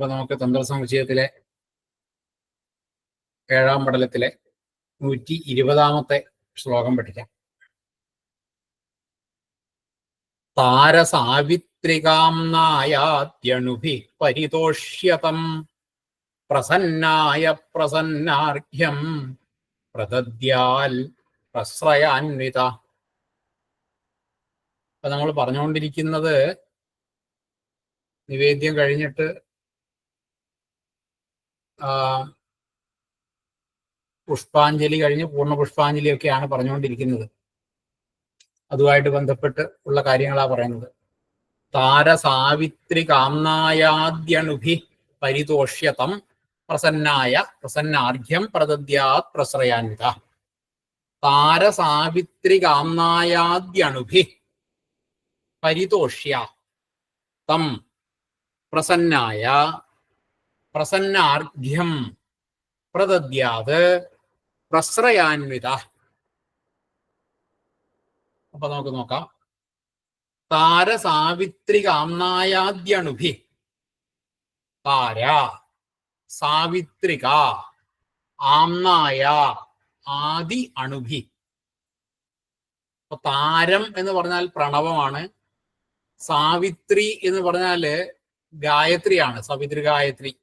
അപ്പൊ നമുക്ക് തന്ത്രസമുച്ചയത്തിലെ ഏഴാം പടലത്തിലെ നൂറ്റി ഇരുപതാമത്തെ ശ്ലോകം പഠിക്കാം. താരസാവിത്രികാംനായാദ്യണുഭി പരിതോഷ്യതം പ്രസന്നായ പ്രസന്നാർഘ്യം പ്രദദ്യാൽ പ്രശ്രയാന്വിത. അപ്പൊ നമ്മൾ പറഞ്ഞുകൊണ്ടിരിക്കുന്നത് നിവേദ്യം കഴിഞ്ഞിട്ട് പുഷ്പാഞ്ജലി കഴിഞ്ഞ് പൂർണ പുഷ്പാഞ്ജലി ഒക്കെയാണ് പറഞ്ഞുകൊണ്ടിരിക്കുന്നത്. അതുമായിട്ട് ബന്ധപ്പെട്ട് ഉള്ള കാര്യങ്ങളാണ് പറയുന്നത്. താരസാവിത്രി കാംനായാദ്യണുഭി പരിതോഷ്യതം പ്രസന്നായ പ്രസന്നാർഘ്യം പ്രദദ്യാത് പ്രശ്രയാൻവിത താരസാവിത്രി കാംനായാദ്യണുഭി പരിതോഷ്യ തം പ്രസന്നായ പ്രസന്നാർഘ്യം പ്രദദ്യാത് പ്രശ്രയാൻവിത അപ്പൊ നമുക്ക് നോക്കാം. താരസാവിത്രികാംനായാദ്യണുഭി. താര സാവിത്രിക ആംനായ ആദി അണുഭി. താരം എന്ന് പറഞ്ഞാൽ പ്രണവമാണ്. സാവിത്രി എന്ന് പറഞ്ഞാൽ ഗായത്രിയാണ് സാവിത്രി ഗായത്രി.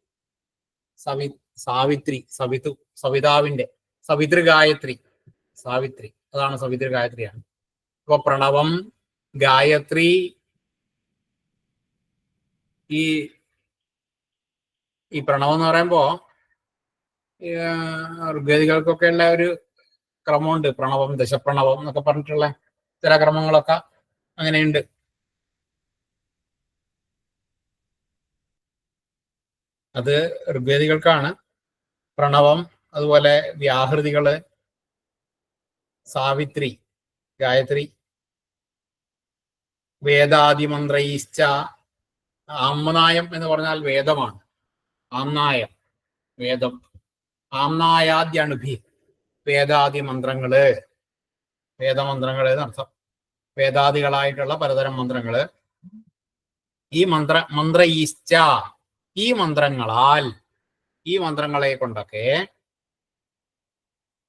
സവി സാവിത്രി സവിതു സവിതാവിന്റെ സവിതൃ ഗായത്രി സാവിത്രി. അതാണ് സവിതൃ ഗായത്രിയാണ് അപ്പൊ പ്രണവം ഗായത്രി ഈ ഈ പ്രണവം എന്ന് പറയുമ്പോ ഋഗ്വേദികൾക്കൊക്കെ ഉള്ള ഒരു ക്രമമുണ്ട്. പ്രണവം ദശപ്രണവം എന്നൊക്കെ പറഞ്ഞിട്ടുള്ള ചില ക്രമങ്ങളൊക്കെ അങ്ങനെയുണ്ട്. അത് ഋഗ്വേദികൾക്കാണ്. പ്രണവം അതുപോലെ വ്യാഹൃതികൾ സാവിത്രി ഗായത്രി വേദാദിമന്ത്രൈശ്ച ആംനായം എന്ന് പറഞ്ഞാൽ വേദമാണ്. ആംനായം വേദം. ആംനായാദ്യണുഭി വേദാദി മന്ത്രങ്ങൾ വേദമന്ത്രങ്ങൾ എന്നർത്ഥം വേദാദികളായിട്ടുള്ള പലതരം മന്ത്രങ്ങൾ. ഈ മന്ത്ര മന്ത്രയിശ്ച ഈ മന്ത്രങ്ങളാൽ ഈ മന്ത്രങ്ങളെ കൊണ്ടൊക്കെ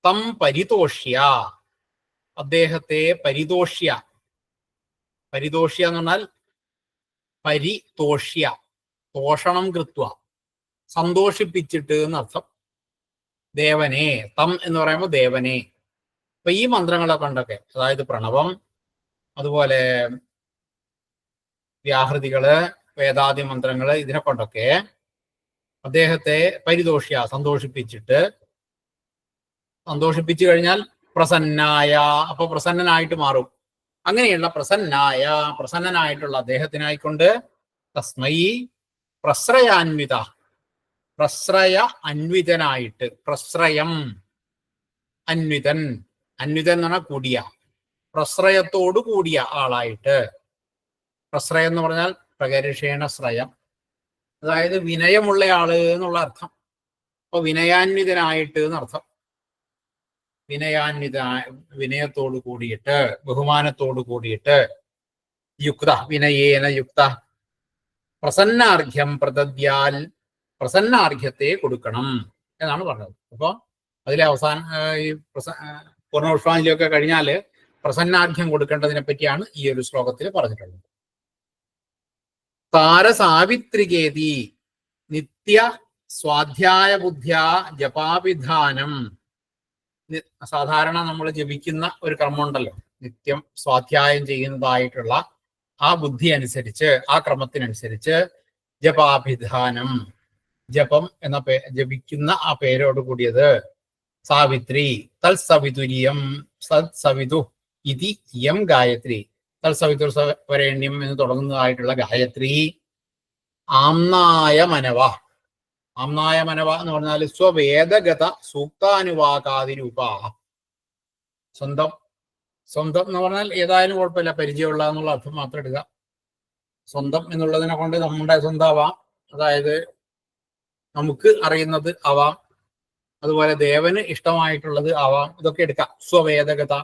തം പരിതോഷ്യ. അദ്ദേഹത്തെ പരിതോഷ്യ. പരിതോഷ്യ എന്ന് പറഞ്ഞാൽ പരിതോഷ്യ. തോഷണം കൃത്വ. സന്തോഷിപ്പിച്ചിട്ട് എന്നർത്ഥം ദേവനെ. തം എന്ന് പറയുമ്പോൾ ദേവനെ. അപ്പൊ ഈ മന്ത്രങ്ങളെ കൊണ്ടൊക്കെ അതായത് പ്രണവം അതുപോലെ വ്യാഹൃതികൾ വേദാദി മന്ത്രങ്ങൾ ഇതിനെ കൊണ്ടൊക്കെ അദ്ദേഹത്തെ പരിതോഷിയ സന്തോഷിപ്പിച്ചിട്ട്. സന്തോഷിപ്പിച്ചു കഴിഞ്ഞാൽ പ്രസന്നായ അപ്പൊ പ്രസന്നനായിട്ട് മാറും. അങ്ങനെയുള്ള പ്രസന്നായ പ്രസന്നനായിട്ടുള്ള അദ്ദേഹത്തിനായിക്കൊണ്ട് തസ്മൈ പ്രശ്രയാൻവിത പ്രശ്രയ അന്വിതനായിട്ട് പ്രശ്രയം അന്വിതൻ. അന്വിതൻ എന്ന് പറഞ്ഞാൽ കൂടിയ. പ്രശ്രയത്തോടു കൂടിയ ആളായിട്ട്. പ്രശ്രയം എന്ന് പറഞ്ഞാൽ പ്രകർഷേണ ശ്രയം അതായത് വിനയമുള്ള ആൾ എന്നുള്ള അർത്ഥം. അപ്പൊ വിനയാന്വിതനായിട്ട് എന്നർത്ഥം. വിനയാന്വിത വിനയത്തോട് കൂടിയിട്ട് ബഹുമാനത്തോട് കൂടിയിട്ട് യുക്ത വിനയേന യുക്ത. പ്രസന്നാർഘ്യം പ്രതദ്യാൽ പ്രസന്നാർഘ്യത്തെ കൊടുക്കണം എന്നാണ് പറഞ്ഞത്. അപ്പൊ അതിലെ അവസാന ഈ പ്രസ പൂർണപുഷ്പാഞ്ജലിയൊക്കെ കഴിഞ്ഞാൽ പ്രസന്നാർഘ്യം കൊടുക്കേണ്ടതിനെ പറ്റിയാണ് ഈ ഒരു ശ്ലോകത്തിൽ പറഞ്ഞിട്ടുള്ളത്. താരസാവിത്രികേതി നിത്യ സ്വാധ്യായ ബുദ്ധ്യ ജപാവിധാനം. സാധാരണ നമ്മൾ ജപിക്കുന്ന ഒരു ക്രമമുണ്ടല്ലോ. നിത്യം സ്വാധ്യായം ചെയ്യുന്നതായിട്ടുള്ള ആ ബുദ്ധി അനുസരിച്ച് ആ ക്രമത്തിനനുസരിച്ച് ജപാഭിധാനം. ജപം എന്ന പേ ജപിക്കുന്ന ആ പേരോട് കൂടിയത് സാവിത്രി. തൽസവിതുര്യം സത്സവിതു ഇതി യം ഗായത്രി. തൽസവിതുർ വരേണ്യം എന്ന് തുടങ്ങുന്നതായിട്ടുള്ള ഗായത്രി. ആംനായ മനവ. ആംനായ മനവ എന്ന് പറഞ്ഞാൽ സ്വവേദഗത സൂക്താനുവാകാതി രൂപ. സ്വന്തം സ്വന്തം എന്ന് പറഞ്ഞാൽ ഏതായാലും കുഴപ്പമില്ല പരിചയമുള്ള എന്നുള്ള അർത്ഥം മാത്രം എടുക്കുക സ്വന്തം എന്നുള്ളതിനെ കൊണ്ട് നമ്മുടെ സ്വന്തമാവാം. അതായത് നമുക്ക് അറിയുന്നത് ആവാം. അതുപോലെ ദേവന് ഇഷ്ടമായിട്ടുള്ളത് ആവാം. ഇതൊക്കെ എടുക്കാം. സ്വവേദഗത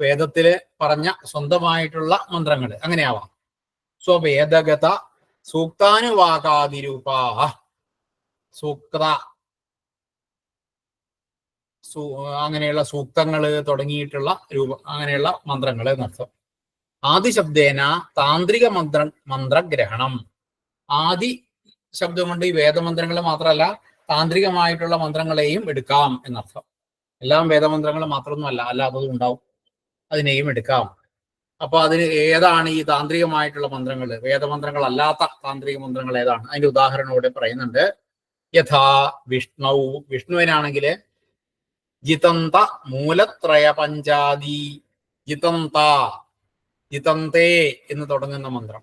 വേദത്തിൽ പറഞ്ഞ സ്വന്തമായിട്ടുള്ള മന്ത്രങ്ങൾ അങ്ങനെയാവാം. സോ വേദഗത സൂക്താനുവാകാതിരൂപ സൂക്ത അങ്ങനെയുള്ള സൂക്തങ്ങൾ തുടങ്ങിയിട്ടുള്ള രൂപ അങ്ങനെയുള്ള മന്ത്രങ്ങൾ എന്നർത്ഥം. ആദിശബ്ദേന താന്ത്രിക മന്ത്ര മന്ത്രഗ്രഹണം. ആദി ശബ്ദം കൊണ്ട് ഈ വേദമന്ത്രങ്ങൾ മാത്രമല്ല താന്ത്രികമായിട്ടുള്ള മന്ത്രങ്ങളെയും എടുക്കാം എന്നർത്ഥം. എല്ലാം വേദമന്ത്രങ്ങൾ മാത്രമൊന്നുമല്ല അല്ലാത്തതും ഉണ്ടാവും. അതിനെയും എടുക്കാം. അപ്പൊ അതിന് ഏതാണ് ഈ താന്ത്രികമായിട്ടുള്ള മന്ത്രങ്ങൾ? വേദമന്ത്രങ്ങൾ അല്ലാത്ത താന്ത്രിക മന്ത്രങ്ങൾ ഏതാണ്? അതിന്റെ ഉദാഹരണം ഇവിടെ പറയുന്നുണ്ട്. യഥാ വിഷ്ണു വിഷ്ണുവിനാണെങ്കിൽ ജിതന്ത മൂലത്രയ പഞ്ചാദി. ജിതന്ത ജിതന്തേ എന്ന് തുടങ്ങുന്ന മന്ത്രം.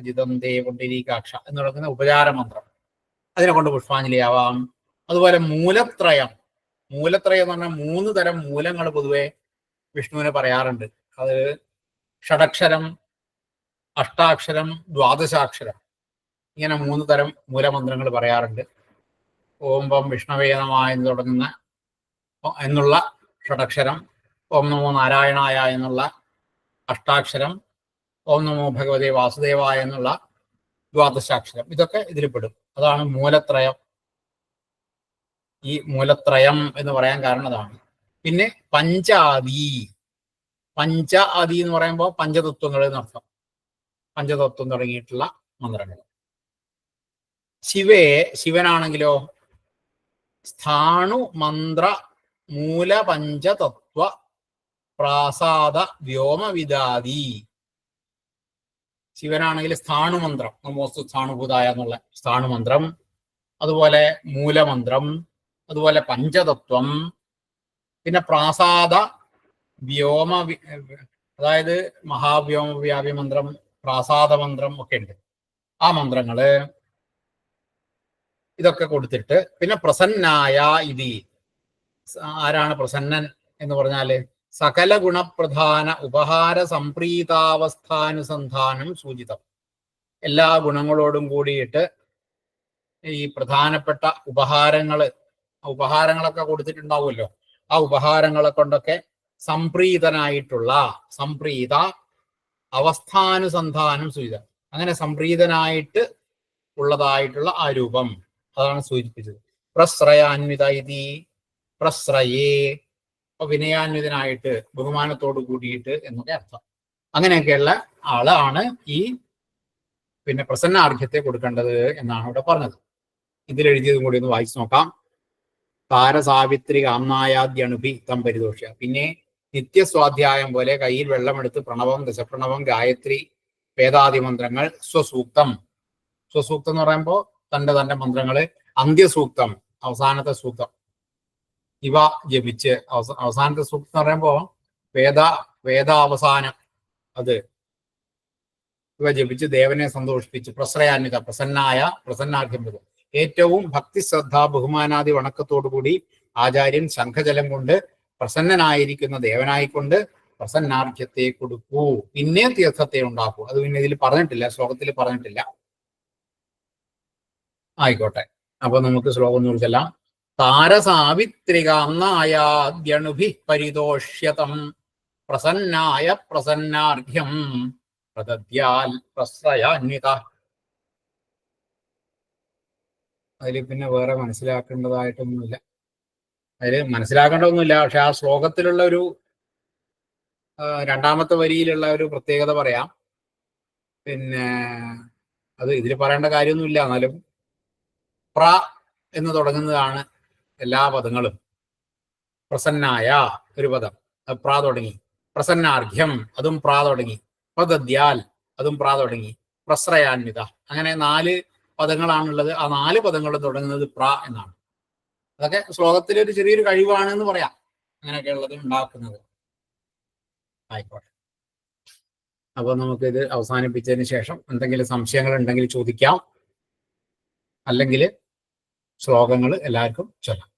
ജിതന്തേ കൊണ്ടിരിക്കാക്ഷ എന്ന് തുടങ്ങുന്ന ഉപചാര മന്ത്രം. അതിനെ കൊണ്ട് പുഷ്പാഞ്ജലി ആവാം അതുപോലെ മൂലത്രയം. മൂലത്രയം എന്ന് പറഞ്ഞാൽ മൂന്ന് തരം മൂലങ്ങൾ പൊതുവെ വിഷ്ണുവിനെ പറയാറുണ്ട്. അത് ഷടക്ഷരം അഷ്ടാക്ഷരം ദ്വാദശാക്ഷരം ഇങ്ങനെ മൂന്ന് തരം മൂലമന്ത്രങ്ങൾ പറയാറുണ്ട്. ഓം പം വിഷ്ണവേദമായ തുടങ്ങുന്ന എന്നുള്ള ഷടക്ഷരം ഓം നമോ നാരായണായ എന്നുള്ള അഷ്ടാക്ഷരം ഓം നമോ ഭഗവതേ വാസുദേവായ എന്നുള്ള ദ്വാദശാക്ഷരം. ഇതൊക്കെ ഇതിൽ പെടും. അതാണ് മൂലത്രയം. ഈ മൂലത്രയം എന്ന് പറയാൻ കാരണം അതാണ്. പിന്നെ പഞ്ചാദി പഞ്ച ആദി എന്ന് പറയുമ്പോൾ പഞ്ചതത്വങ്ങൾ എന്നർത്ഥം പഞ്ചതത്വം തുടങ്ങിയിട്ടുള്ള മന്ത്രങ്ങൾ. ശിവയെ ശിവനാണെങ്കിലോ? സ്ഥാണു മന്ത്ര മൂല പഞ്ചതത്വ പ്രാസാദ വ്യോമവിദാദി ശിവനാണെങ്കിൽ സ്ഥാണുമന്ത്രം. നമോസ്തു സ്ഥാണുഭൂതായ എന്നുള്ള സ്ഥാണുമന്ത്രം. അതുപോലെ മൂലമന്ത്രം. അതുപോലെ പഞ്ചതത്വം. പിന്നെ പ്രാസാദ വ്യോമ അതായത് മഹാവ്യോമ വ്യാപി മന്ത്രം പ്രാസാദ മന്ത്രം ഒക്കെ ഉണ്ട്. ആ മന്ത്രങ്ങൾ ഇതൊക്കെ കൊടുത്തിട്ട് പിന്നെ പ്രസന്നായ ഇതി. ആരാണ് പ്രസന്നൻ എന്ന് പറഞ്ഞാൽ സകല ഗുണപ്രധാന ഉപഹാര സംപ്രീതാവസ്ഥാനുസന്ധാനം സൂചിതം. എല്ലാ ഗുണങ്ങളോടും കൂടിയിട്ട് ഈ പ്രധാനപ്പെട്ട ഉപഹാരങ്ങൾ ഉപഹാരങ്ങളൊക്കെ കൊടുത്തിട്ടുണ്ടാവുമല്ലോ. ആ ഉപഹാരങ്ങളെ കൊണ്ടൊക്കെ സംപ്രീതനായിട്ടുള്ള സംപ്രീത അവസ്ഥാനുസന്ധാനം സൂചിത. അങ്ങനെ സംപ്രീതനായിട്ട് ഉള്ളതായിട്ടുള്ള ആ രൂപം അതാണ് സൂചിപ്പിച്ചത്. പ്രശ്രയാന്വിത ഇതി പ്രശ്രയേ വിനയാന്വിതനായിട്ട് ബഹുമാനത്തോട് കൂടിയിട്ട് എന്നൊക്കെ അർത്ഥം. അങ്ങനെയൊക്കെയുള്ള ആളാണ് ഈ പിന്നെ പ്രസന്നാർഘ്യത്തെ കൊടുക്കേണ്ടത് എന്നാണ് ഇവിടെ പറഞ്ഞത്. ഇതിലെഴുതിയതും കൂടി ഒന്ന് വായിച്ചു നോക്കാം. താരസാവിത്രി കാംനായാദ്യണുഭി തം പരിദോഷ്യ പിന്നെ നിത്യസ്വാധ്യായം പോലെ കയ്യിൽ വെള്ളമെടുത്ത് പ്രണവം ദശപ്രണവം ഗായത്രി വേദാദി മന്ത്രങ്ങൾ സ്വസൂക്തം. സ്വസൂക്തം എന്ന് പറയുമ്പോൾ തന്റെ തന്റെ മന്ത്രങ്ങൾ അന്ത്യസൂക്തം അവസാനത്തെ സൂക്തം. ഇവ ജപിച്ച് അവസ- അവസാനത്തെ സൂക്തം എന്ന് പറയുമ്പോൾ വേദ വേദാവസാനം അത്. ഇവ ജപിച്ച് ദേവനെ സന്തോഷിപ്പിച്ച് പ്രശ്രയാന്വിത പ്രസന്നായ പ്രസന്നാർഘ്യം വരും ഏറ്റവും ഭക്തി ശ്രദ്ധ ബഹുമാനാദി വണക്കത്തോടു കൂടി ആചാര്യൻ സംഘജലം കൊണ്ട് പ്രസന്നനായിരിക്കുന്ന ദേവനായിക്കൊണ്ട് പ്രസന്നാർഘ്യത്തെ കൊടുക്കൂ. പിന്നെ തീർത്ഥത്തെ ഉണ്ടാക്കൂ. അത് പിന്നെ ഇതിൽ പറഞ്ഞിട്ടില്ല ശ്ലോകത്തിൽ പറഞ്ഞിട്ടില്ല. ആയിക്കോട്ടെ. അപ്പൊ നമുക്ക് ശ്ലോകം ഒന്ന് ചെല്ലാം താരസാവിത്രികാന്നായാദ്യണുഭി പരിതോഷ്യതം. പ്രസന്നായ പ്രസന്നാർഘ്യം. പ്രദദ്യാൽ പ്രശ്രയാന്വിത. അതിൽ പിന്നെ വേറെ മനസ്സിലാക്കേണ്ടതായിട്ടൊന്നുമില്ല. അതിൽ മനസ്സിലാക്കേണ്ടതൊന്നുമില്ല. പക്ഷെ ആ ശ്ലോകത്തിലുള്ള ഒരു രണ്ടാമത്തെ വരിയിലുള്ള ഒരു പ്രത്യേകത പറയാം. പിന്നെ അത് ഇതിൽ പറയേണ്ട കാര്യമൊന്നുമില്ല. എന്നാലും പ്ര എന്ന് തുടങ്ങുന്നതാണ് എല്ലാ പദങ്ങളും. പ്രസന്നായ ഒരു പദം. പ്ര തുടങ്ങി. പ്രസന്നാർഘ്യം അതും പ്രാ തുടങ്ങി. പ്രദദ്യാൽ അതും പ്രാ തുടങ്ങി. പ്രശ്രയാന്വിത. അങ്ങനെ നാല് പദങ്ങളാണുള്ളത്. ആ നാല് പദങ്ങളും തുടങ്ങുന്നത് പ്ര എന്നാണ്. അതൊക്കെ ശ്ലോകത്തിലെ ഒരു ചെറിയൊരു കഴിവാണ് എന്ന് പറയാം. അങ്ങനെയൊക്കെ ഉള്ളത് ഉണ്ടാക്കുന്നത്. ആയിക്കോട്ടെ. അപ്പൊ ഇത് അവസാനിപ്പിച്ചതിന് ശേഷം എന്തെങ്കിലും സംശയങ്ങൾ ഉണ്ടെങ്കിൽ ചോദിക്കാം. അല്ലെങ്കിൽ ശ്ലോകങ്ങൾ എല്ലാവർക്കും ചൊല്ലാം.